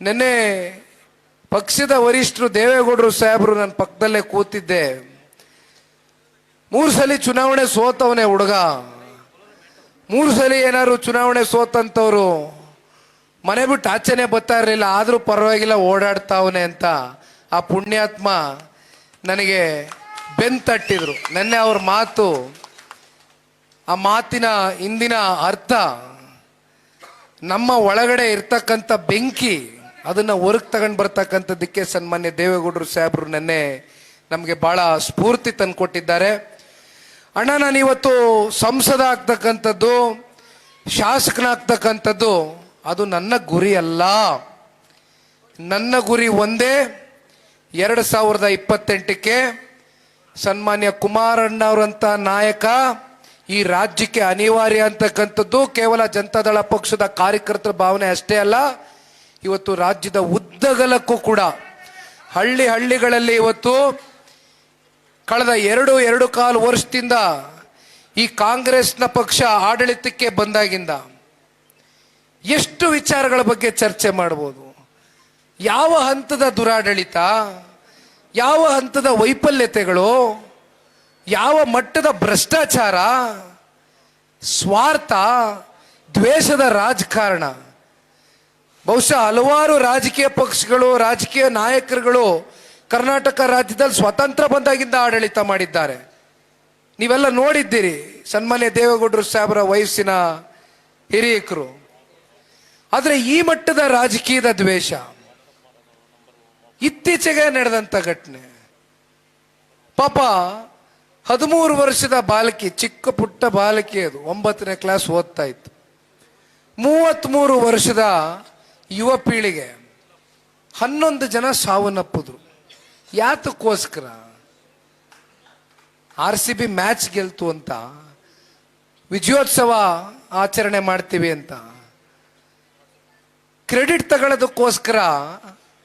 ನಿನ್ನೆ ಪಕ್ಷದ ವರಿಷ್ಠರು ದೇವೇಗೌಡರು ಸಾಹೇಬರು ನನ್ನ ಪಕ್ಕದಲ್ಲೇ ಕೂತಿದ್ದೆ. ಮೂರು ಸಲ ಚುನಾವಣೆ ಸೋತವನೇ ಹುಡುಗ. ಮೂರು ಸಲ ಏನಾದ್ರು ಚುನಾವಣೆ ಸೋತಂತವ್ರು ಮನೆ ಬಿಟ್ಟು ಆಚೆನೆ ಬರ್ತಾ ಇರಲಿಲ್ಲ, ಆದರೂ ಪರವಾಗಿಲ್ಲ ಓಡಾಡ್ತಾವನೆ ಅಂತ ಆ ಪುಣ್ಯಾತ್ಮ ನನಗೆ ಬೆನ್ ತಟ್ಟಿದ್ರು. ನೆನ್ನೆ ಅವ್ರ ಮಾತು, ಆ ಮಾತಿನ ಇಂದಿನ ಅರ್ಥ ನಮ್ಮ ಒಳಗಡೆ ಇರ್ತಕ್ಕಂಥ ಬೆಂಕಿ ಅದನ್ನ ಹೊರಗೆ ತಗೊಂಡು ಬರ್ತಕ್ಕಂಥದ್ದಕ್ಕೆ ಸನ್ಮಾನ್ಯ ದೇವೇಗೌಡರು ಸಾಹೇಬರು ನೆನ್ನೆ ನಮಗೆ ಬಹಳ ಸ್ಫೂರ್ತಿ ತಂದುಕೊಟ್ಟಿದ್ದಾರೆ ಅಣ್ಣ, ನಾನು ಇವತ್ತು ಸಂಸದ ಆಗ್ತಕ್ಕಂಥದ್ದು, ಶಾಸಕನಾಗ್ತಕ್ಕಂಥದ್ದು, ಅದು ನನ್ನ ಗುರಿ ಅಲ್ಲ. ನನ್ನ ಗುರಿ ಒಂದೇ, ಎರಡು ಸಾವಿರದ ಇಪ್ಪತ್ತೆಂಟಕ್ಕೆ ಸನ್ಮಾನ್ಯ ಕುಮಾರಣ್ಣ ಅವರಂತ ನಾಯಕ ಈ ರಾಜ್ಯಕ್ಕೆ ಅನಿವಾರ್ಯ ಅಂತಕ್ಕಂಥದ್ದು ಕೇವಲ ಜನತಾದಳ ಪಕ್ಷದ ಕಾರ್ಯಕರ್ತರ ಭಾವನೆ ಅಷ್ಟೇ ಅಲ್ಲ ಇವತ್ತು ರಾಜ್ಯದ ಉದ್ದಗಲಕ್ಕೂ ಕೂಡ ಹಳ್ಳಿ ಹಳ್ಳಿಗಳಲ್ಲಿ ಇವತ್ತು ಕಳೆದ ಎರಡು ಎರಡು ಕಾಲು ವರ್ಷದಿಂದ ಈ ಕಾಂಗ್ರೆಸ್ನ ಪಕ್ಷ ಆಡಳಿತಕ್ಕೆ ಬಂದಾಗಿಂದ ಎಷ್ಟು ವಿಚಾರಗಳ ಬಗ್ಗೆ ಚರ್ಚೆ ಮಾಡ್ಬೋದು? ಯಾವ ಹಂತದ ದುರಾಡಳಿತ? ಯಾವ ಹಂತದ ವೈಫಲ್ಯತೆಗಳು? ಯಾವ ಮಟ್ಟದ ಭ್ರಷ್ಟಾಚಾರ? ಸ್ವಾರ್ಥ? ದ್ವೇಷದ ರಾಜಕಾರಣ? ಬಹುಶಃ ಹಲವಾರು ರಾಜಕೀಯ ಪಕ್ಷಗಳು, ರಾಜಕೀಯ ನಾಯಕರುಗಳು ಕರ್ನಾಟಕ ರಾಜ್ಯದಲ್ಲಿ ಸ್ವತಂತ್ರ ಬಂದಾಗಿಂದ ಆಡಳಿತ ಮಾಡಿದ್ದಾರೆ. ನೀವೆಲ್ಲ ನೋಡಿದ್ದೀರಿ ಸನ್ಮಾನ್ಯ ದೇವೇಗೌಡರು ಸಾಹೇಬರ ವಯಸ್ಸಿನ ಹಿರಿಯಕರು. ಆದರೆ ಈ ಮಟ್ಟದ ರಾಜಕೀಯದ ದ್ವೇಷ, ಇತ್ತೀಚೆಗೆ ನಡೆದಂಥ ಘಟನೆ. ಪಾಪ ಹದಿಮೂರು ವರ್ಷದ ಬಾಲಕಿ, ಚಿಕ್ಕ ಪುಟ್ಟ ಬಾಲಕಿ ಅದು, ಒಂಬತ್ತನೇ ಕ್ಲಾಸ್ ಓದ್ತಾ ಇತ್ತು. ಮೂವತ್ತ್ಮೂರು ವರ್ಷದ ಯುವ ಪೀಳಿಗೆ ಹನ್ನೊಂದು ಜನ ಸಾವನ್ನಪ್ಪಿದ್ರು. ಯಾತಕ್ಕೋಸ್ಕರ? ಆರ್ ಸಿ ಬಿ ಮ್ಯಾಚ್ ಗೆಲ್ತು ಅಂತ, ವಿಜಯೋತ್ಸವ ಆಚರಣೆ ಮಾಡ್ತೀವಿ ಅಂತ. ಕ್ರೆಡಿಟ್ ತಗೊಳ್ಳೋದಕ್ಕೋಸ್ಕರ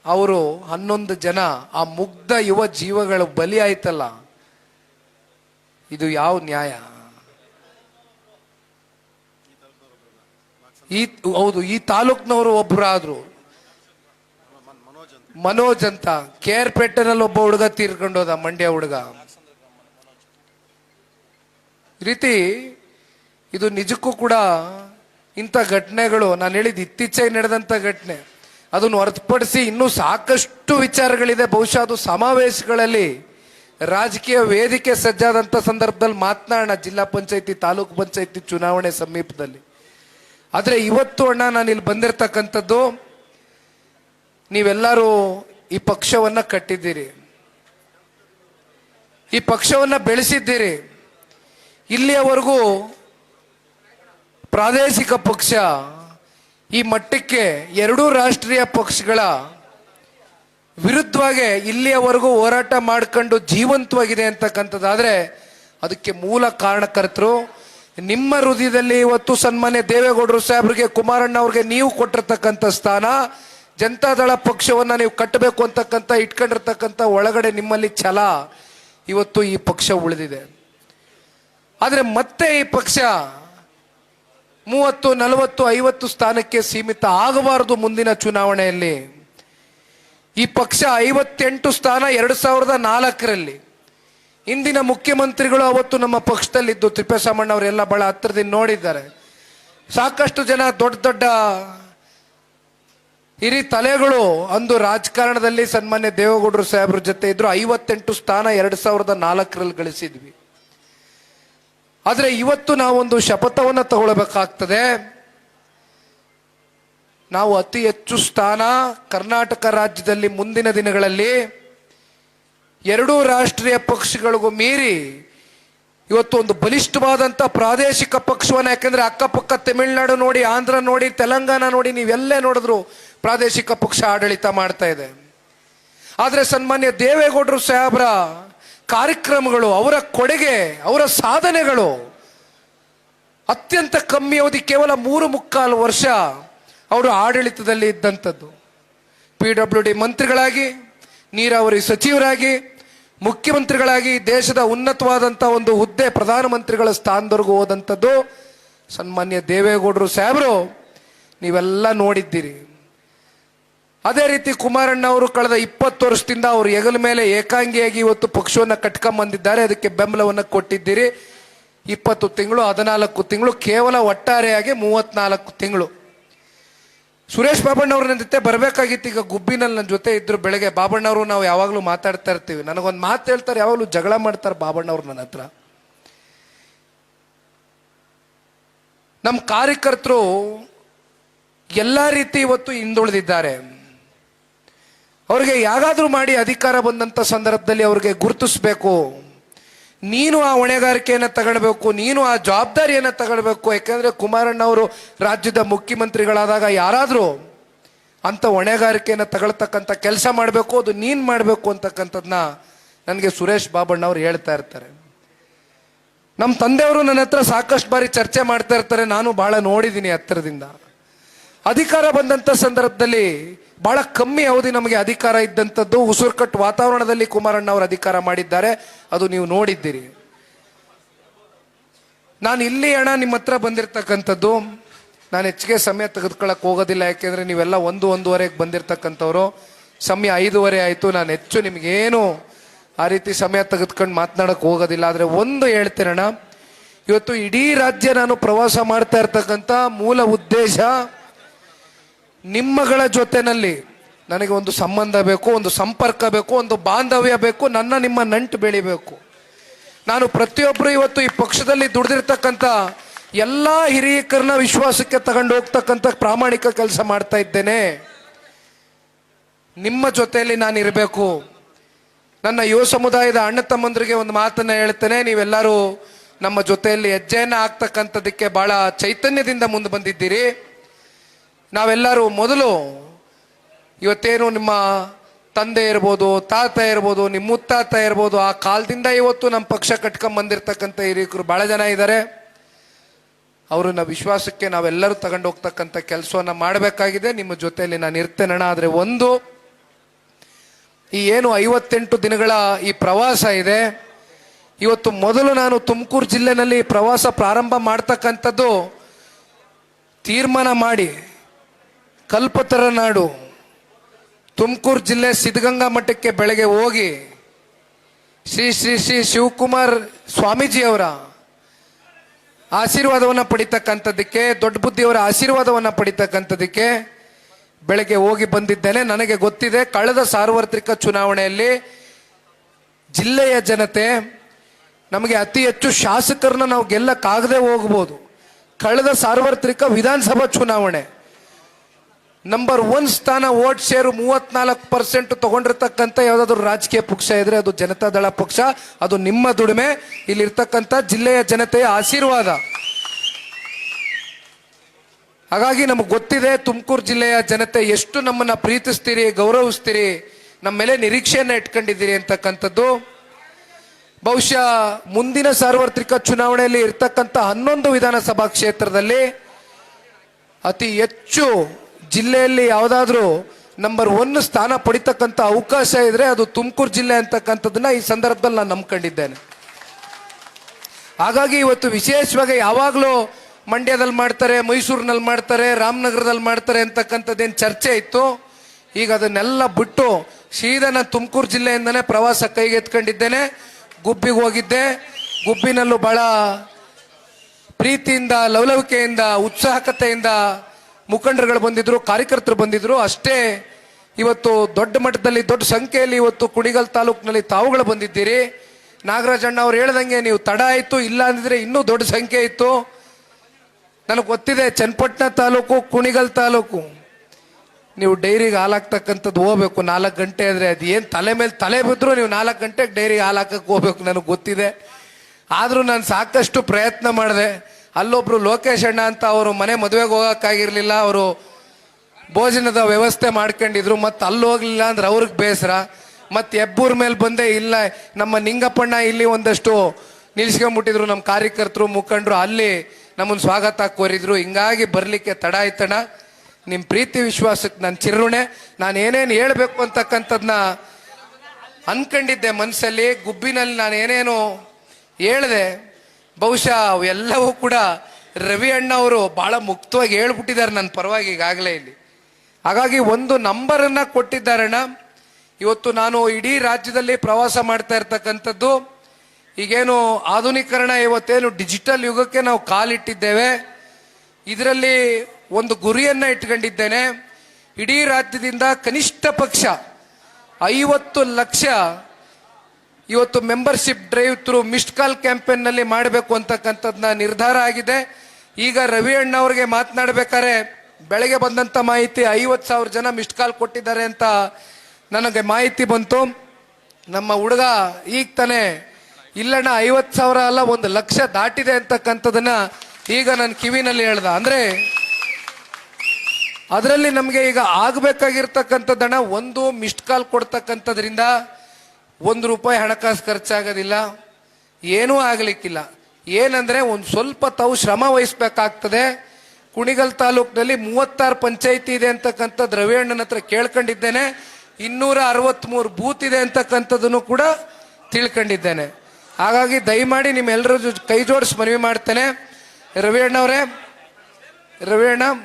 ಅವರು ಹನ್ನೊಂದು ಜನ ಆ ಮುಗ್ಧ ಯುವ ಜೀವಗಳು ಬಲಿ ಆಯ್ತಲ್ಲ. ಇದು ಯಾವ ನ್ಯಾಯ? ಈ, ಹೌದು, ಈ ತಾಲೂಕ್ನವರು ಒಬ್ರಾದ್ರು. ಮನೋಜ್ ಅಂತ. ಕೆ ಆರ್ ಪೇಟೆನಲ್ಲಿ ಒಬ್ಬ ಹುಡುಗ ತೀರ್ಕೊಂಡೋದ ಮಂಡ್ಯ ಹುಡುಗ. ರೀತಿ ಇದು ನಿಜಕ್ಕೂ ಕೂಡ ಇಂಥ ಘಟನೆಗಳು, ನಾನು ಹೇಳಿದ ಇತ್ತೀಚೆಗೆ ನಡೆದಂಥ ಘಟನೆ, ಅದನ್ನು ಹೊರತುಪಡಿಸಿ ಇನ್ನೂ ಸಾಕಷ್ಟು ವಿಚಾರಗಳಿದೆ. ಬಹುಶಃ ಅದು ಸಮಾವೇಶಗಳಲ್ಲಿ ರಾಜಕೀಯ ವೇದಿಕೆ ಸಜ್ಜಾದಂಥ ಸಂದರ್ಭದಲ್ಲಿ ಮಾತನಾಡೋಣ. ಜಿಲ್ಲಾ ಪಂಚಾಯತಿ, ತಾಲೂಕು ಪಂಚಾಯತಿ ಚುನಾವಣೆ ಸಮೀಪದಲ್ಲಿ. ಆದರೆ ಇವತ್ತು ಅಣ್ಣ, ನಾನು ಇಲ್ಲಿ ಬಂದಿರತಕ್ಕಂಥದ್ದು, ನೀವೆಲ್ಲರೂ ಈ ಪಕ್ಷವನ್ನ ಕಟ್ಟಿದ್ದೀರಿ. ಈ ಪಕ್ಷವನ್ನ ಬೆಳೆಸಿದ್ದೀರಿ. ಇಲ್ಲಿಯವರೆಗೂ ಪ್ರಾದೇಶಿಕ ಪಕ್ಷ ಈ ಮಟ್ಟಕ್ಕೆ ಎರಡೂ ರಾಷ್ಟ್ರೀಯ ಪಕ್ಷಗಳ ವಿರುದ್ಧವಾಗಿ ಇಲ್ಲಿಯವರೆಗೂ ಹೋರಾಟ ಮಾಡ್ಕೊಂಡು ಜೀವಂತವಾಗಿದೆ ಅಂತಕ್ಕಂಥದ್ದಾದರೆ ಅದಕ್ಕೆ ಮೂಲ ಕಾರಣಕರ್ತರು ನಿಮ್ಮ ಹೃದಯದಲ್ಲಿ ಇವತ್ತು ಸನ್ಮಾನ್ಯ ದೇವೇಗೌಡರು ಸಾಹೇಬ್ರಿಗೆ, ಕುಮಾರಣ್ಣ ಅವ್ರಿಗೆ ನೀವು ಕೊಟ್ಟಿರ್ತಕ್ಕಂಥ ಸ್ಥಾನ, ಜನತಾದಳ ಪಕ್ಷವನ್ನ ನೀವು ಕಟ್ಟಬೇಕು ಅಂತಕ್ಕಂಥ, ಇಟ್ಕೊಂಡಿರ್ತಕ್ಕಂಥ ಒಳಗಡೆ ನಿಮ್ಮಲ್ಲಿ ಛಲ ಇವತ್ತು ಈ ಪಕ್ಷ ಉಳಿದಿದೆ. ಆದರೆ ಮತ್ತೆ ಈ ಪಕ್ಷ ಮೂವತ್ತು, ನಲವತ್ತು, ಐವತ್ತು ಸ್ಥಾನಕ್ಕೆ ಸೀಮಿತ ಆಗಬಾರದು ಮುಂದಿನ ಚುನಾವಣೆಯಲ್ಲಿ. ಈ ಪಕ್ಷ ಐವತ್ತೆಂಟು ಸ್ಥಾನ ಎರಡು ಸಾವಿರದ ನಾಲ್ಕರಲ್ಲಿ. ಇಂದಿನ ಮುಖ್ಯಮಂತ್ರಿಗಳು ಅವತ್ತು ನಮ್ಮ ಪಕ್ಷದಲ್ಲಿದ್ದು ತಿಪ್ಪೇಸ್ವಾಮಣ್ಣ ಅವರೆಲ್ಲ ಬಹಳ ಹತ್ತಿರದಿಂದ ನೋಡಿದ್ದಾರೆ. ಸಾಕಷ್ಟು ಜನ ದೊಡ್ಡ ದೊಡ್ಡ ಹಿರಿ ತಲೆಗಳು ಅಂದು ರಾಜಕಾರಣದಲ್ಲಿ ಸನ್ಮಾನ್ಯ ದೇವೇಗೌಡರು ಸಾಹೇಬ್ರ ಜೊತೆ ಇದ್ರು. ಐವತ್ತೆಂಟು ಸ್ಥಾನ ಎರಡ್ ಸಾವಿರದ ನಾಲ್ಕರಲ್ಲಿ ಗಳಿಸಿದ್ವಿ. ಆದರೆ ಇವತ್ತು ನಾವೊಂದು ಶಪಥವನ್ನು ತಗೊಳ್ಬೇಕಾಗ್ತದೆ. ನಾವು ಅತಿ ಹೆಚ್ಚು ಸ್ಥಾನ ಕರ್ನಾಟಕ ರಾಜ್ಯದಲ್ಲಿ ಮುಂದಿನ ದಿನಗಳಲ್ಲಿ ಎರಡೂ ರಾಷ್ಟ್ರೀಯ ಪಕ್ಷಗಳಿಗೂ ಮೀರಿ ಇವತ್ತು ಒಂದು ಬಲಿಷ್ಠವಾದಂಥ ಪ್ರಾದೇಶಿಕ ಪಕ್ಷವನ್ನು, ಯಾಕೆಂದರೆ ಅಕ್ಕಪಕ್ಕ ತಮಿಳುನಾಡು ನೋಡಿ, ಆಂಧ್ರ ನೋಡಿ, ತೆಲಂಗಾಣ ನೋಡಿ, ನೀವೆಲ್ಲೇ ನೋಡಿದ್ರು ಪ್ರಾದೇಶಿಕ ಪಕ್ಷ ಆಡಳಿತ ಮಾಡ್ತಾ ಇದೆ. ಆದರೆ ಸನ್ಮಾನ್ಯ ದೇವೇಗೌಡರು ಸಾಹೇಬ್ರ ಕಾರ್ಯಕ್ರಮಗಳು, ಅವರ ಕೊಡುಗೆ, ಅವರ ಸಾಧನೆಗಳು ಅತ್ಯಂತ ಕಮ್ಮಿ ಅವಧಿ ಕೇವಲ ಮೂರು ಮುಕ್ಕಾಲು ವರ್ಷ ಅವರು ಆಡಳಿತದಲ್ಲಿ ಇದ್ದಂಥದ್ದು. ಪಿ ಡಬ್ಲ್ಯೂ ಡಿ ಮಂತ್ರಿಗಳಾಗಿ, ನೀರಾವರಿ ಸಚಿವರಾಗಿ ಮುಖ್ಯಮಂತ್ರಿಗಳಾಗಿ ದೇಶದ ಉನ್ನತವಾದಂಥ ಒಂದು ಹುದ್ದೆ ಪ್ರಧಾನಮಂತ್ರಿಗಳ ಸ್ಥಾನದವರೆಗೂ ಹೋದಂಥದ್ದು ಸನ್ಮಾನ್ಯ ದೇವೇಗೌಡರು ಸಾಹೇಬರು, ನೀವೆಲ್ಲ ನೋಡಿದ್ದೀರಿ. ಅದೇ ರೀತಿ ಕುಮಾರಣ್ಣ ಅವರು ಕಳೆದ ಇಪ್ಪತ್ತು ವರ್ಷದಿಂದ ಅವರು ಹೆಗಲ ಮೇಲೆ ಏಕಾಂಗಿಯಾಗಿ ಇವತ್ತು ಪಕ್ಷವನ್ನು ಕಟ್ಕೊಂಬಂದಿದ್ದಾರೆ. ಅದಕ್ಕೆ ಬೆಂಬಲವನ್ನು ಕೊಟ್ಟಿದ್ದೀರಿ. ಇಪ್ಪತ್ತು ತಿಂಗಳು, ಹದಿನಾಲ್ಕು ತಿಂಗಳು, ಕೇವಲ ಒಟ್ಟಾರೆಯಾಗಿ ಮೂವತ್ನಾಲ್ಕು ತಿಂಗಳು. ಸುರೇಶ್ ಬಾಬಣ್ಣವ್ರ ನನ್ನ ಜೊತೆ ಬರಬೇಕಾಗಿತ್ತು. ಈಗ ಗುಬ್ಬಿನಲ್ಲಿ ನನ್ನ ಜೊತೆ ಇದ್ರು ಬೆಳಗ್ಗೆ ಬಾಬಣ್ಣವರು ನಾವು ಯಾವಾಗಲೂ ಮಾತಾಡ್ತಾ ಇರ್ತೀವಿ. ನನಗೊಂದು ಮಾತು ಹೇಳ್ತಾರೆ, ಯಾವಾಗಲೂ ಜಗಳ ಮಾಡ್ತಾರೆ ಬಾಬಣ್ಣವ್ರು ನನ್ನ ಹತ್ರ. ನಮ್ಮ ಕಾರ್ಯಕರ್ತರು ಎಲ್ಲ ರೀತಿ ಇವತ್ತು ಹಿಂದುಳಿದಿದ್ದಾರೆ. ಅವ್ರಿಗೆ ಯಾವಾದ್ರೂ ಮಾಡಿ ಅಧಿಕಾರ ಬಂದಂತ ಸಂದರ್ಭದಲ್ಲಿ ಅವ್ರಿಗೆ ಗುರುತಿಸ್ಬೇಕು. ನೀನು ಆ ಹೊಣೆಗಾರಿಕೆಯನ್ನು ತಗೊಳ್ಬೇಕು, ನೀನು ಆ ಜವಾಬ್ದಾರಿಯನ್ನು ತಗೊಳ್ಬೇಕು. ಯಾಕಂದ್ರೆ ಕುಮಾರಣ್ಣ ಅವರು ರಾಜ್ಯದ ಮುಖ್ಯಮಂತ್ರಿಗಳಾದಾಗ ಯಾರಾದರೂ ಅಂಥ ಹೊಣೆಗಾರಿಕೆಯನ್ನು ತಗೊಳ್ತಕ್ಕಂಥ ಕೆಲಸ ಮಾಡಬೇಕು, ಅದು ನೀನು ಮಾಡಬೇಕು ಅಂತಕ್ಕಂಥದ್ದನ್ನ ನನಗೆ ಸುರೇಶ್ ಬಾಬಣ್ಣ ಅವರು ಹೇಳ್ತಾ ಇರ್ತಾರೆ. ನಮ್ಮ ತಂದೆಯವರು ನನ್ನ ಹತ್ರ ಸಾಕಷ್ಟು ಬಾರಿ ಚರ್ಚೆ ಮಾಡ್ತಾ ಇರ್ತಾರೆ, ನಾನು ಬಹಳ ನೋಡಿದ್ದೀನಿ ಹತ್ತಿರದಿಂದ ಅಧಿಕಾರ ಬಂದಂಥ ಸಂದರ್ಭದಲ್ಲಿ ಬಹಳ ಕಮ್ಮಿ ಅವಧಿ ನಮಗೆ ಅಧಿಕಾರ ಇದ್ದಂಥದ್ದು. ಉಸುರುಕಟ್ಟು ವಾತಾವರಣದಲ್ಲಿ ಕುಮಾರಣ್ಣ ಅವರು ಅಧಿಕಾರ ಮಾಡಿದ್ದಾರೆ. ಅದು ನೀವು ನೋಡಿದ್ದೀರಿ. ನಾನು ಇಲ್ಲಿ ಹಣ ನಿಮ್ಮ ಹತ್ರ ಬಂದಿರತಕ್ಕಂಥದ್ದು. ನಾನು ಹೆಚ್ಚಿಗೆ ಸಮಯ ತೆಗೆದುಕೊಳ್ಳಕ್ಕೆ ಹೋಗೋದಿಲ್ಲ. ಯಾಕೆಂದ್ರೆ ನೀವೆಲ್ಲ ಒಂದು, ಒಂದೂವರೆಗೆ ಬಂದಿರತಕ್ಕಂಥವ್ರು. ಸಮಯ ಐದೂವರೆ ಆಯಿತು. ನಾನು ಹೆಚ್ಚು ನಿಮಗೇನು ಆ ರೀತಿ ಸಮಯ ತೆಗೆದುಕೊಂಡು ಮಾತನಾಡಕ್ಕೆ ಹೋಗೋದಿಲ್ಲ. ಆದರೆ ಒಂದು ಹೇಳ್ತೀರಣ್ಣ ಇವತ್ತು ಇಡೀ ರಾಜ್ಯ ನಾನು ಪ್ರವಾಸ ಮಾಡ್ತಾ ಇರ್ತಕ್ಕಂಥ ಮೂಲ ಉದ್ದೇಶ ನಿಮ್ಮಗಳ ಜೊತೆನಲ್ಲಿ ನನಗೆ ಒಂದು ಸಂಬಂಧ ಬೇಕು, ಒಂದು ಸಂಪರ್ಕ ಬೇಕು, ಒಂದು ಬಾಂಧವ್ಯ ಬೇಕು, ನನ್ನ ನಿಮ್ಮ ನಂಟು ಬೆಳಿಬೇಕು. ನಾನು ಪ್ರತಿಯೊಬ್ಬರು ಇವತ್ತು ಈ ಪಕ್ಷದಲ್ಲಿ ದುಡಿದಿರ್ತಕ್ಕಂಥ ಎಲ್ಲ ಹಿರಿಯಕರನ್ನ ವಿಶ್ವಾಸಕ್ಕೆ ತಗೊಂಡು ಹೋಗ್ತಕ್ಕಂಥ ಪ್ರಾಮಾಣಿಕ ಕೆಲಸ ಮಾಡ್ತಾ ಇದ್ದೇನೆ. ನಿಮ್ಮ ಜೊತೆಯಲ್ಲಿ ನಾನು ಇರಬೇಕು. ನನ್ನ ಯುವ ಸಮುದಾಯದ ಅಣ್ಣ ತಮ್ಮಂದ್ರಿಗೆ ಒಂದು ಮಾತನ್ನ ಹೇಳ್ತೇನೆ. ನೀವೆಲ್ಲರೂ ನಮ್ಮ ಜೊತೆಯಲ್ಲಿ ಹೆಜ್ಜೆಯನ್ನು ಹಾಕ್ತಕ್ಕಂಥದ್ದಕ್ಕೆ ಬಹಳ ಚೈತನ್ಯದಿಂದ ಮುಂದೆ ಬಂದಿದ್ದೀರಿ. ನಾವೆಲ್ಲರೂ ಮೊದಲು ಇವತ್ತೇನು ನಿಮ್ಮ ತಂದೆ ಇರ್ಬೋದು, ತಾತ ಇರ್ಬೋದು, ನಿಮ್ಮ ಮುತ್ತಾತ ಇರ್ಬೋದು, ಆ ಕಾಲದಿಂದ ಇವತ್ತು ನಮ್ಮ ಪಕ್ಷ ಕಟ್ಕೊಂಡ್ ಬಂದಿರತಕ್ಕಂಥ ಹಿರಿಯಕರು ಬಹಳ ಜನ ಇದ್ದಾರೆ ಅವ್ರನ್ನ ವಿಶ್ವಾಸಕ್ಕೆ ನಾವೆಲ್ಲರೂ ತಗೊಂಡು ಹೋಗ್ತಕ್ಕಂಥ ಕೆಲಸವನ್ನು ಮಾಡಬೇಕಾಗಿದೆ. ನಿಮ್ಮ ಜೊತೆಯಲ್ಲಿ ನಾನು ಇರ್ತೇನಣ ಆದರೆ ಒಂದು, ಈ ಏನು ಐವತ್ತೆಂಟು ದಿನಗಳ ಈ ಪ್ರವಾಸ ಇದೆ. ಇವತ್ತು ಮೊದಲು ನಾನು ತುಮಕೂರು ಜಿಲ್ಲೆನಲ್ಲಿ ಪ್ರವಾಸ ಪ್ರಾರಂಭ ಮಾಡ್ತಕ್ಕಂಥದ್ದು ತೀರ್ಮಾನ ಮಾಡಿ ಕಲ್ಪತರ ನಾಡು. ತುಮಕೂರು ಜಿಲ್ಲೆ ಸಿದ್ಧಗಂಗಾ ಮಠಕ್ಕೆ ಬೆಳಗ್ಗೆ ಹೋಗಿ ಶ್ರೀ ಶ್ರೀ ಶ್ರೀ ಶಿವಕುಮಾರ್ ಸ್ವಾಮೀಜಿಯವರ ಆಶೀರ್ವಾದವನ್ನು ಪಡಿತಕ್ಕಂಥದ್ದಕ್ಕೆ, ದೊಡ್ಡ ಬುದ್ಧಿಯವರ ಆಶೀರ್ವಾದವನ್ನು ಪಡಿತಕ್ಕಂಥದ್ದಕ್ಕೆ ಬೆಳಗ್ಗೆ ಹೋಗಿ ಬಂದಿದ್ದೇನೆ. ನನಗೆ ಗೊತ್ತಿದೆ, ಕಳೆದ ಸಾರ್ವತ್ರಿಕ ಚುನಾವಣೆಯಲ್ಲಿ ಜಿಲ್ಲೆಯ ಜನತೆ ನಮಗೆ ಅತಿ ಹೆಚ್ಚು ಶಾಸಕರನ್ನ ನಾವು ಗೆಲ್ಲಕ್ಕಾಗದೆ ಹೋಗ್ಬೋದು. ಕಳೆದ ಸಾರ್ವತ್ರಿಕ ವಿಧಾನಸಭಾ ಚುನಾವಣೆ ನಂಬರ್ ಒನ್ ಸ್ಥಾನ ವೋಟ್ ಶೇರು ಮೂವತ್ನಾಲ್ಕು ಪರ್ಸೆಂಟ್ ತಗೊಂಡಿರ್ತಕ್ಕಂಥ ಯಾವುದಾದ್ರು ರಾಜಕೀಯ ಪಕ್ಷ ಇದ್ರೆ ಅದು ಜನತಾ ದಳ ಪಕ್ಷ, ಅದು ನಿಮ್ಮ ದುಡಿಮೆ. ಇಲ್ಲಿರ್ತಕ್ಕಂಥ ಜಿಲ್ಲೆಯ ಜನತೆಯ ಆಶೀರ್ವಾದ. ಹಾಗಾಗಿ ನಮಗೆ ಗೊತ್ತಿದೆ ತುಮಕೂರು ಜಿಲ್ಲೆಯ ಜನತೆ ಎಷ್ಟು ನಮ್ಮನ್ನ ಪ್ರೀತಿಸ್ತೀರಿ, ಗೌರವಿಸ್ತೀರಿ ನಮ್ಮ ಮೇಲೆ ನಿರೀಕ್ಷೆಯನ್ನ ಇಟ್ಕೊಂಡಿದ್ದೀರಿ ಅಂತಕ್ಕಂಥದ್ದು. ಬಹುಶಃ ಮುಂದಿನ ಸಾರ್ವತ್ರಿಕ ಚುನಾವಣೆಯಲ್ಲಿ ಇರ್ತಕ್ಕಂಥ ಹನ್ನೊಂದು ವಿಧಾನಸಭಾ ಕ್ಷೇತ್ರದಲ್ಲಿ ಅತಿ ಹೆಚ್ಚು ಜಿಲ್ಲೆಯಲ್ಲಿ ಯಾವುದಾದ್ರೂ ನಂಬರ್ ಒನ್ ಸ್ಥಾನ ಪಡಿತಕ್ಕಂಥ ಅವಕಾಶ ಇದ್ರೆ ಅದು ತುಮಕೂರು ಜಿಲ್ಲೆ ಅಂತಕ್ಕಂಥದ್ದನ್ನ ಈ ಸಂದರ್ಭದಲ್ಲಿ ನಾನು ನಂಬ್ಕೊಂಡಿದ್ದೇನೆ. ಹಾಗಾಗಿ ಇವತ್ತು ವಿಶೇಷವಾಗಿ ಯಾವಾಗಲೂ ಮಂಡ್ಯದಲ್ಲಿ ಮಾಡ್ತಾರೆ, ಮೈಸೂರಿನಲ್ಲಿ ಮಾಡ್ತಾರೆ, ರಾಮನಗರದಲ್ಲಿ ಮಾಡ್ತಾರೆ ಅಂತಕ್ಕಂಥದ್ದೇನು ಚರ್ಚೆ ಇತ್ತು. ಈಗ ಅದನ್ನೆಲ್ಲ ಬಿಟ್ಟು ಸೀದಾ ನಾನು ತುಮಕೂರು ಜಿಲ್ಲೆಯಿಂದನೇ ಪ್ರವಾಸ ಕೈಗೆತ್ಕೊಂಡಿದ್ದೇನೆ ಗುಬ್ಬಿಗೆ ಹೋಗಿದ್ದೆ. ಗುಬ್ಬಿನಲ್ಲೂ ಬಹಳ ಪ್ರೀತಿಯಿಂದ, ಲವಲವಿಕೆಯಿಂದ, ಉತ್ಸಾಹಕತೆಯಿಂದ ಮುಖಂಡರುಗಳು ಬಂದಿದ್ರು, ಕಾರ್ಯಕರ್ತರು ಬಂದಿದ್ರು, ಅಷ್ಟೇ ಇವತ್ತು ದೊಡ್ಡ ಮಟ್ಟದಲ್ಲಿ, ದೊಡ್ಡ ಸಂಖ್ಯೆಯಲ್ಲಿ ಇವತ್ತು ಕುಣಿಗಲ್ ತಾಲೂಕಿನಲ್ಲಿ ತಾವುಗಳು ಬಂದಿದ್ದೀರಿ. ನಾಗರಾಜ್ ಅಣ್ಣ ಅವ್ರು ಹೇಳ್ದಂಗೆ ನೀವು ತಡ ಆಯಿತು, ಇಲ್ಲ ಅಂದಿದ್ರೆ ಇನ್ನೂ ದೊಡ್ಡ ಸಂಖ್ಯೆ ಇತ್ತು. ನನಗೆ ಗೊತ್ತಿದೆ, ಚನ್ನಪಟ್ಟಣ ತಾಲೂಕು, ಕುಣಿಗಲ್ ತಾಲೂಕು. ನೀವು ಡೈರಿಗೆ ಹಾಲಾಕ್ತಕ್ಕಂಥದ್ದು ಹೋಗ್ಬೇಕು, ನಾಲ್ಕು ಗಂಟೆ ಆದರೆ ಅದು ಏನು ತಲೆ ಮೇಲೆ ತಲೆ ಬಿದ್ರು ನೀವು ನಾಲ್ಕು ಗಂಟೆಗೆ ಡೈರಿಗೆ ಹಾಲಾಕಕ್ಕೆ ಹೋಗ್ಬೇಕು, ನನಗೆ ಗೊತ್ತಿದೆ. ಆದರೂ ನಾನು ಸಾಕಷ್ಟು ಪ್ರಯತ್ನ ಮಾಡಿದೆ. ಅಲ್ಲೊಬ್ರು ಲೋಕೇಶ್ ಅಣ್ಣ ಅಂತ ಅವರು ಮನೆ ಮದುವೆಗೆ ಹೋಗೋಕ್ಕಾಗಿರ್ಲಿಲ್ಲ, ಅವರು ಭೋಜನದ ವ್ಯವಸ್ಥೆ ಮಾಡ್ಕೊಂಡಿದ್ರು, ಮತ್ತೆ ಅಲ್ಲಿ ಹೋಗ್ಲಿಲ್ಲ ಅಂದ್ರೆ ಅವ್ರಿಗೆ ಬೇಸರ. ಮತ್ತೆ ಎಬ್ಬೂರ್ ಮೇಲೆ ಬಂದೆ ಇಲ್ಲ, ನಮ್ಮ ನಿಂಗಪ್ಪಣ್ಣ ಇಲ್ಲಿ ಒಂದಷ್ಟು ನಿಲ್ಸ್ಕೊಂಡ್ಬಿಟ್ಟಿದ್ರು ನಮ್ಮ ಕಾರ್ಯಕರ್ತರು, ಮುಖಂಡರು, ಅಲ್ಲಿ ನಮ್ಮನ್ನು ಸ್ವಾಗತ ಕೋರಿದ್ರು. ಹಿಂಗಾಗಿ ಬರಲಿಕ್ಕೆ ತಡ ಆಯ್ತಣ್ಣ. ನಿಮ್ಮ ಪ್ರೀತಿ ವಿಶ್ವಾಸಕ್ಕೆ ನನ್ನ ಚಿರುಣೆ. ನಾನು ಏನೇನು ಹೇಳಬೇಕು ಅಂತಕ್ಕಂಥದ್ದನ್ನ ಅನ್ಕೊಂಡಿದ್ದೆ ಮನಸ್ಸಲ್ಲಿ ಗುಬ್ಬಿನಲ್ಲಿ ನಾನು ಏನೇನು ಹೇಳಿದೆ. ಬಹುಶಃ ಅವೆಲ್ಲವೂ ಕೂಡ ರವಿ ಅಣ್ಣ ಅವರು ಬಹಳ ಮುಕ್ತವಾಗಿ ಹೇಳ್ಬಿಟ್ಟಿದ್ದಾರೆ ನನ್ನ ಪರವಾಗಿ ಈಗಾಗಲೇ ಇಲ್ಲಿ. ಹಾಗಾಗಿ ಒಂದು ನಂಬರನ್ನ ಕೊಟ್ಟಿದ್ದಾರಣ್ಣ. ಇವತ್ತು ನಾನು ಇಡೀ ರಾಜ್ಯದಲ್ಲಿ ಪ್ರವಾಸ ಮಾಡ್ತಾ ಇರ್ತಕ್ಕಂಥದ್ದು. ಈಗೇನು ಆಧುನೀಕರಣ ಇವತ್ತೇನು ಡಿಜಿಟಲ್ ಯುಗಕ್ಕೆ ನಾವು ಕಾಲಿಟ್ಟಿದ್ದೇವೆ. ಇದರಲ್ಲಿ ಒಂದು ಗುರಿಯನ್ನ ಇಟ್ಕೊಂಡಿದ್ದೇನೆ. ಇಡೀ ರಾಜ್ಯದಿಂದ ಕನಿಷ್ಠ ಪಕ್ಷ ಐವತ್ತು ಲಕ್ಷ ಇವತ್ತು membership drive through missed call ಕ್ಯಾಂಪೇನ್ನಲ್ಲಿ ಮಾಡಬೇಕು ಅಂತಕ್ಕಂಥದ್ನ ನಿರ್ಧಾರ ಆಗಿದೆ. ಈಗ ರವಿ ಅಣ್ಣ ಅವ್ರಿಗೆ ಮಾತನಾಡ್ಬೇಕಾದ್ರೆ ಬೆಳಗ್ಗೆ ಬಂದಂತ ಮಾಹಿತಿ ಐವತ್ತು ಸಾವಿರ ಜನ ಮಿಸ್ಡ್ ಕಾಲ್ ಕೊಟ್ಟಿದ್ದಾರೆ ಅಂತ ನನಗೆ ಮಾಹಿತಿ ಬಂತು. ನಮ್ಮ ಹುಡುಗ ಈಗ ತಾನೇ ಇಲ್ಲಣ್ಣ, ಐವತ್ತು ಸಾವಿರ ಅಲ್ಲ, ಒಂದು ಲಕ್ಷ ದಾಟಿದೆ ಅಂತಕ್ಕಂಥದನ್ನ ಈಗ ನನ್ನ ಕಿವಿನಲ್ಲಿ ಹೇಳ್ದ. ಅಂದ್ರೆ ಅದರಲ್ಲಿ ನಮಗೆ ಈಗ ಆಗಬೇಕಾಗಿರ್ತಕ್ಕಂಥದ್ದಣ್ಣ, ಒಂದು ಮಿಸ್ಡ್ ಕಾಲ್ ಕೊಡ್ತಕ್ಕಂಥದ್ರಿಂದ ಒಂದು ರೂಪಾಯಿ ಹಣಕಾಸು ಖರ್ಚಾಗೋದಿಲ್ಲ, ಏನೂ ಆಗಲಿಕ್ಕಿಲ್ಲ. ಏನಂದ್ರೆ ಒಂದು ಸ್ವಲ್ಪ ತಾವು ಶ್ರಮ ವಹಿಸ್ಬೇಕಾಗ್ತದೆ. ಕುಣಿಗಲ್ ತಾಲೂಕಿನಲ್ಲಿ ಮೂವತ್ತಾರು ಪಂಚಾಯಿತಿ ಇದೆ ಅಂತಕ್ಕಂಥ ದ್ರವ್ಯಣ್ಣನ ಹತ್ರ ಕೇಳ್ಕೊಂಡಿದ್ದೇನೆ. ಇನ್ನೂರ ಅರವತ್ತ್ಮೂರು ಬೂತ್ ಇದೆ ಅಂತಕ್ಕಂಥದ್ದನ್ನು ಕೂಡ ತಿಳ್ಕೊಂಡಿದ್ದೇನೆ. ಹಾಗಾಗಿ ದಯಮಾಡಿ ನಿಮ್ಮೆಲ್ಲರ ಕೈ ಜೋಡಿಸಿ ಮನವಿ ಮಾಡ್ತೇನೆ. ರವಿಯಣ್ಣವರೇ ರವಿಯಣ್ಣ ರವಿ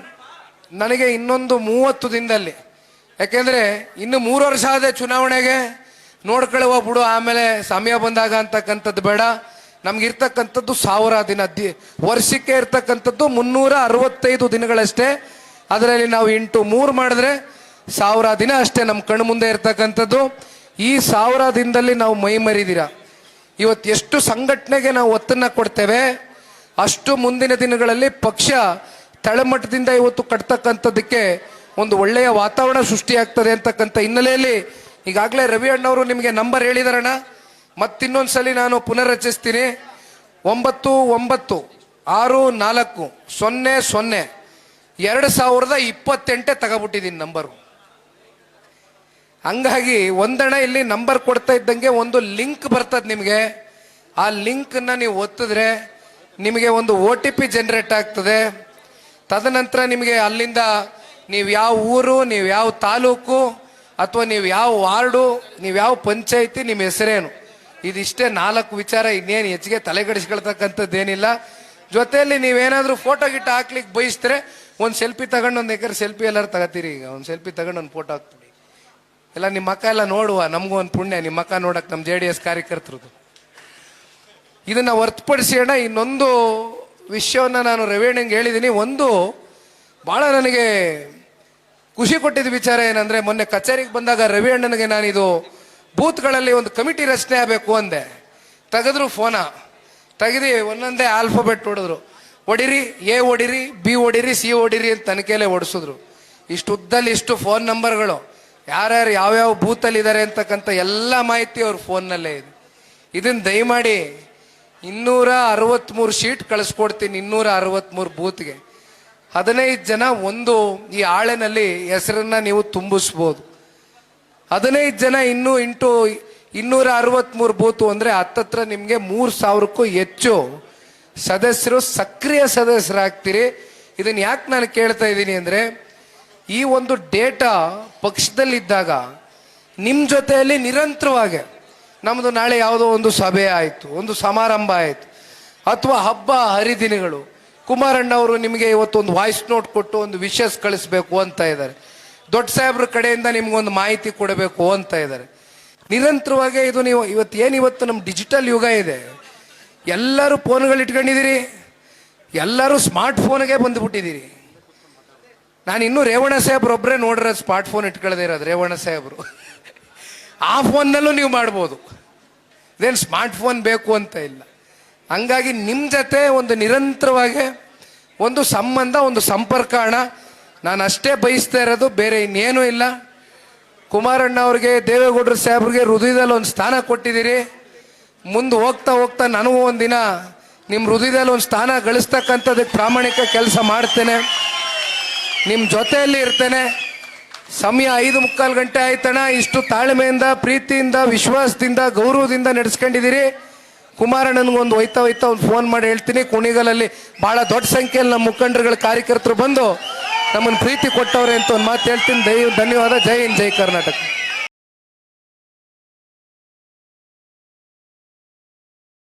ನನಗೆ ಇನ್ನೊಂದು ಮೂವತ್ತು ದಿನದಲ್ಲಿ, ಯಾಕೆಂದ್ರೆ ಇನ್ನು ಮೂರು ವರ್ಷ ಆದ ಚುನಾವಣೆಗೆ. ನೋಡ್ಕೊಳ್ಳುವ ಬಿಡು, ಆಮೇಲೆ ಸಮಯ ಬಂದಾಗ ಅಂತಕ್ಕಂಥದ್ದು ಬೇಡ. ನಮ್ಗಿರ್ತಕ್ಕಂಥದ್ದು ಸಾವಿರ ದಿನ ದಿ- ವರ್ಷಕ್ಕೆ ಇರ್ತಕ್ಕಂಥದ್ದು ಮುನ್ನೂರ ಅರವತ್ತೈದು ದಿನಗಳಷ್ಟೇ. ಅದರಲ್ಲಿ ನಾವು ಇಂಟು ಮೂರು ಮಾಡಿದ್ರೆ ಸಾವಿರ ದಿನ ಅಷ್ಟೇ ನಮ್ಮ ಕಣ್ಣು ಮುಂದೆ ಇರ್ತಕ್ಕಂಥದ್ದು. ಈ ಸಾವಿರ ದಿನದಲ್ಲಿ ನಾವು ಮೈ ಮರಿದಿರ. ಇವತ್ತು ಎಷ್ಟು ಸಂಘಟನೆಗೆ ನಾವು ಒತ್ತನ್ನ ಕೊಡ್ತೇವೆ, ಅಷ್ಟು ಮುಂದಿನ ದಿನಗಳಲ್ಲಿ ಪಕ್ಷ ತಳಮಟ್ಟದಿಂದ ಇವತ್ತು ಕಟ್ತಕ್ಕಂಥದ್ದಕ್ಕೆ ಒಂದು ಒಳ್ಳೆಯ ವಾತಾವರಣ ಸೃಷ್ಟಿಯಾಗ್ತದೆ ಅಂತಕ್ಕಂಥ ಹಿನ್ನೆಲೆಯಲ್ಲಿ ಈಗಾಗಲೇ ರವಿ ಅಣ್ಣವರು ನಿಮಗೆ ನಂಬರ್ ಹೇಳಿದಾರಣ್ಣ. ಮತ್ತಿನ್ನೊಂದ್ಸಲಿ ನಾನು ಪುನರ್ರಚಿಸ್ತೀನಿ. ಒಂಬತ್ತು ಒಂಬತ್ತು, ಆರು, ನಾಲ್ಕು, ಸೊನ್ನೆ ಸೊನ್ನೆ. ಎರಡು ಸಾವಿರದ ಇಪ್ಪತ್ತೆಂಟೇ ತಗೊಬಿಟ್ಟಿದ್ದೀನಿ ನಂಬರು. ಹಂಗಾಗಿ ಒಂದಣ ಇಲ್ಲಿ ನಂಬರ್ ಕೊಡ್ತಾ ಇದ್ದಂಗೆ ಒಂದು ಲಿಂಕ್ ಬರ್ತದೆ ನಿಮಗೆ. ಆ ಲಿಂಕನ್ನು ನೀವು ಒತ್ತಿದ್ರೆ ನಿಮಗೆ ಒಂದು ಒ ಟಿ ಪಿ ಜನರೇಟ್ ಆಗ್ತದೆ. ತದನಂತರ ನಿಮಗೆ ಅಲ್ಲಿಂದ ನೀವು ಯಾವ ಊರು, ನೀವು ಯಾವ ತಾಲೂಕು ಅಥವಾ ನೀವು ಯಾವ ವಾರ್ಡು, ನೀವು ಯಾವ ಪಂಚಾಯಿತಿ ನಿಮ್ಮ ಹೆಸರೇನು? ಇದಿಷ್ಟೇ ನಾಲ್ಕು ವಿಚಾರ, ಇನ್ನೇನು ಹೆಚ್ಚಿಗೆ ತಲೆಗಡಿಸ್ಕೊಳ್ತಕ್ಕಂಥದ್ದೇನಿಲ್ಲ ಜೊತೆಯಲ್ಲಿ ನೀವೇನಾದರೂ ಫೋಟೋ ಗಿಟ್ಟ ಹಾಕ್ಲಿಕ್ಕೆ ಬಯಸಿದ್ರೆ ಒಂದು ಸೆಲ್ಫಿ ತಗೊಂಡು ಒಂದು ಎಕರೆ ಸೆಲ್ಫಿ ಎಲ್ಲರೂ ತಗೋತೀರಿ ಈಗ. ಒಂದು ಸೆಲ್ಫಿ ತಗೊಂಡು ಒಂದು ಫೋಟೋ ಹಾಕ್ಬಿಡಿ. ಎಲ್ಲ ನಿಮ್ಮ ಮಕ್ಕ ಎಲ್ಲ ನೋಡುವ, ನಮಗೂ ಒಂದು ಪುಣ್ಯ, ನಿಮ್ಮ ಮಕ್ಕ ನೋಡಕ್ಕೆ ನಮ್ಮ ಜೆ ಡಿ ಎಸ್ ಕಾರ್ಯಕರ್ತರದು. ಇದನ್ನು ಹೊರ್ತುಪಡಿಸೋಣ ಇನ್ನೊಂದು ವಿಷಯವನ್ನ ನಾನು ರವಿಯಣ್ಣಂಗೆ ಹೇಳಿದ್ದೀನಿ ಒಂದು ಬಹಳ ನನಗೆ ಖುಷಿ ಕೊಟ್ಟಿದ್ದ ವಿಚಾರ ಏನಂದ್ರೆ, ಮೊನ್ನೆ ಕಚೇರಿಗೆ ಬಂದಾಗ ರವಿ ಅಣ್ಣನಿಗೆ ನಾನಿದು ಬೂತ್ಗಳಲ್ಲಿ ಒಂದು ಕಮಿಟಿ ರಚನೆ ಆಗಬೇಕು ಅಂದೆ. ತೆಗೆದ್ರು ಫೋನ. ತೆಗೆದಿ ಒಂದೊಂದೇ ಆಲ್ಫಾಬೆಟ್ ಹೊಡೆದ್ರು. ಹೊಡಿರಿ ಎ ಹೊಡಿರಿ ಬಿ ಹೊಡಿರಿ ಸಿ ಹೊಡಿರಿ ಅಂತ ತನಿಖೆಯಲ್ಲೇ ಓಡಿಸಿದ್ರು ಇಷ್ಟು ಉದ್ದಲ್ಲಿ ಇಷ್ಟು ಫೋನ್ ನಂಬರ್ಗಳು. ಯಾರ್ಯಾರು ಯಾವ್ಯಾವ ಬೂತಲ್ಲಿ ಇದ್ದಾರೆ ಅಂತಕ್ಕಂಥ ಎಲ್ಲ ಮಾಹಿತಿ ಅವ್ರ ಫೋನ್ನಲ್ಲೇ ಇದೆ. ಇದನ್ನ ದಯಮಾಡಿ ಇನ್ನೂರ ಅರವತ್ಮೂರು ಶೀಟ್ ಕಳಿಸ್ಕೊಡ್ತೀನಿ, ಇನ್ನೂರ ಅರವತ್ಮೂರು ಬೂತ್ಗೆ. ಹದಿನೈದು ಜನ ಒಂದು ಈ ಆಳೆನಲ್ಲಿ ಹೆಸರನ್ನ ನೀವು ತುಂಬಿಸ್ಬೋದು. ಹದಿನೈದು ಜನ ಇನ್ನೂ ಇಂಟು ಇನ್ನೂರ ಅರವತ್ಮೂರು ಬೂತು ಅಂದ್ರೆ ಹತ್ತತ್ರ ನಿಮಗೆ ಮೂರು ಸಾವಿರಕ್ಕೂ ಹೆಚ್ಚು ಸದಸ್ಯರು ಸಕ್ರಿಯ ಸದಸ್ಯರಾಗ್ತೀರಿ. ಇದನ್ನ ಯಾಕೆ ನಾನು ಕೇಳ್ತಾ ಇದ್ದೀನಿ ಅಂದ್ರೆ, ಈ ಒಂದು ಡೇಟಾ ಪಕ್ಷದಲ್ಲಿದ್ದಾಗ ನಿಮ್ಮ ಜೊತೆಯಲ್ಲಿ ನಿರಂತರವಾಗಿ ನಮ್ಮದು ನಾಳೆ ಯಾವುದೋ ಒಂದು ಸಭೆ ಆಯಿತು, ಒಂದು ಸಮಾರಂಭ ಆಯಿತು, ಅಥವಾ ಹಬ್ಬ ಹರಿದಿನಗಳು ಕುಮಾರಣ್ಣ ಅವರು ನಿಮಗೆ ಇವತ್ತು ಒಂದು ವಾಯ್ಸ್ ನೋಟ್ ಕೊಟ್ಟು ಒಂದು ವಿಷಸ್ ಕಳಿಸ್ಬೇಕು ಅಂತ ಇದ್ದಾರೆ. ದೊಡ್ಡ ಸಾಹೇಬ್ರ ಕಡೆಯಿಂದ ನಿಮ್ಗೊಂದು ಮಾಹಿತಿ ಕೊಡಬೇಕು ಅಂತ ಇದ್ದಾರೆ. ನಿರಂತರವಾಗಿ ಇದು ನೀವು ಇವತ್ತು ಏನು ಇವತ್ತು ನಮ್ಮ ಡಿಜಿಟಲ್ ಯುಗ ಇದೆ. ಎಲ್ಲರೂ ಫೋನ್ಗಳು ಇಟ್ಕೊಂಡಿದ್ದೀರಿ. ಎಲ್ಲರೂ ಸ್ಮಾರ್ಟ್ ಫೋನ್ಗೆ ಬಂದುಬಿಟ್ಟಿದ್ದೀರಿ. ನಾನು ಇನ್ನೂ ರೇವಣ ಸಾಹೇಬ್ರು ಒಬ್ಬರೇ ನೋಡ್ರೆ ಸ್ಮಾರ್ಟ್ ಫೋನ್ ಇಟ್ಕೊಳ್ಳದೆ ಇರೋದು ರೇವಣ ಸಾಹೇಬ್ರು. ಆ ಫೋನ್ನಲ್ಲೂ ನೀವು ಮಾಡ್ಬೋದು. ಇದೇನು ಸ್ಮಾರ್ಟ್ ಫೋನ್ ಬೇಕು ಅಂತ ಇಲ್ಲ. ಹಂಗಾಗಿ ನಿಮ್ಮ ಜೊತೆ ಒಂದು ನಿರಂತರವಾಗಿ ಒಂದು ಸಂಬಂಧ, ಒಂದು ಸಂಪರ್ಕ ಅಣ್ಣ. ನಾನು ಅಷ್ಟೇ ಬಯಸ್ತಾ ಇರೋದು, ಬೇರೆ ಇನ್ನೇನೂ ಇಲ್ಲ. ಕುಮಾರಣ್ಣ ಅವ್ರಿಗೆ, ದೇವೇಗೌಡ್ರ ಸಾಹೇಬ್ರಿಗೆ ಹೃದಯದಲ್ಲಿ ಒಂದು ಸ್ಥಾನ ಕೊಟ್ಟಿದ್ದೀರಿ. ಮುಂದೆ ಹೋಗ್ತಾ ಹೋಗ್ತಾ ನನಗೂ ಒಂದಿನ ನಿಮ್ಮ ಹೃದಯದಲ್ಲಿ ಒಂದು ಸ್ಥಾನ ಗಳಿಸ್ತಕ್ಕಂಥದ್ದಕ್ಕೆ ಪ್ರಾಮಾಣಿಕ ಕೆಲಸ ಮಾಡ್ತೇನೆ. ನಿಮ್ಮ ಜೊತೆಯಲ್ಲಿ ಇರ್ತೇನೆ. ಸಮಯ ಐದು ಮುಕ್ಕಾಲು ಗಂಟೆ ಆಯ್ತಣ್ಣ. ಇಷ್ಟು ತಾಳ್ಮೆಯಿಂದ, ಪ್ರೀತಿಯಿಂದ, ವಿಶ್ವಾಸದಿಂದ, ಗೌರವದಿಂದ ನಡೆಸ್ಕೊಂಡಿದ್ದೀರಿ. ಕುಮಾರಣ್ಣನಿಗೊಂದು ಒಯ್ತಾ ಹೋಯ್ತಾ ಒಂದು ಫೋನ್ ಮಾಡಿ ಹೇಳ್ತೀನಿ. ಕುಣಿಗಲಲ್ಲಿ ಬಹಳ ದೊಡ್ಡ ಸಂಖ್ಯೆಯಲ್ಲಿ ನಮ್ಮ ಮುಖಂಡರುಗಳ, ಕಾರ್ಯಕರ್ತರು ಬಂದು ನಮ್ಮನ್ನು ಪ್ರೀತಿ ಕೊಟ್ಟವ್ರೆ ಅಂತ ಒಂದು ಮಾತು ಹೇಳ್ತೀನಿ. ದಯ ಧನ್ಯವಾದ. ಜೈ ಹಿಂದ್, ಜೈ ಕರ್ನಾಟಕ.